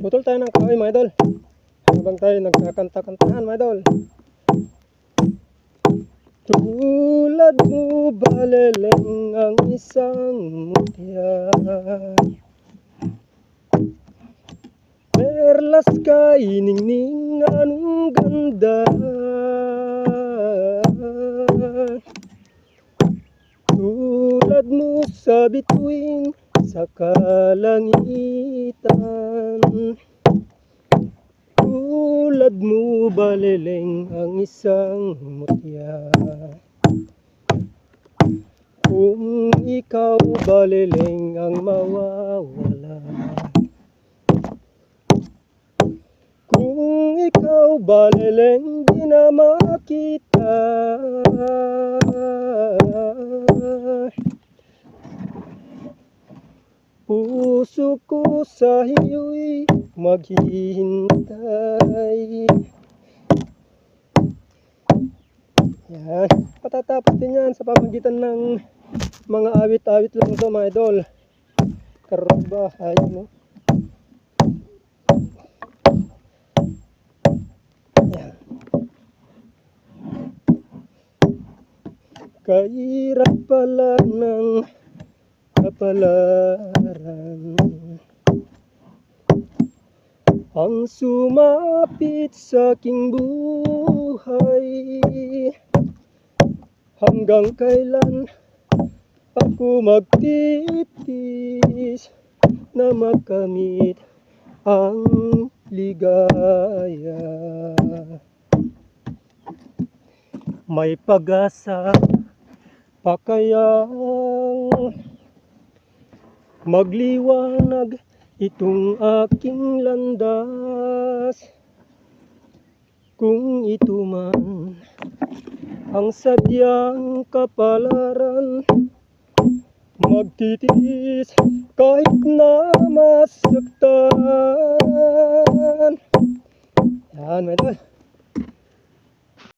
Putol tayo ng kahoy mga idol. Habang tayo nagkakanta-kantahan mga idol. Tulad mo baleleng ang isang mutya Perlas ka iningning anong ganda Tulad mo sa bituin sa kalangitan Tulad mo baleleng ang isang mutya. Kung ikaw baleleng ang mawawala. Kung ikaw baleleng di na makita Puso ko sa iyo'y maghihintay. Yan, patatapos din yan sa pamagitan ng mga awit-awit lang to mga idol. Karabahay mo Yan. Kahirap pala ng kapalaran. Ang sumapit sa aking buhay. Hanggang kailan ako magtitis Na makamit ang ligaya? May pag-asa pa kayang Magliwanag itong aking landas Kung ito man ang sadyang kapalaran Magtitiis kahit na masaktan Yan, medal.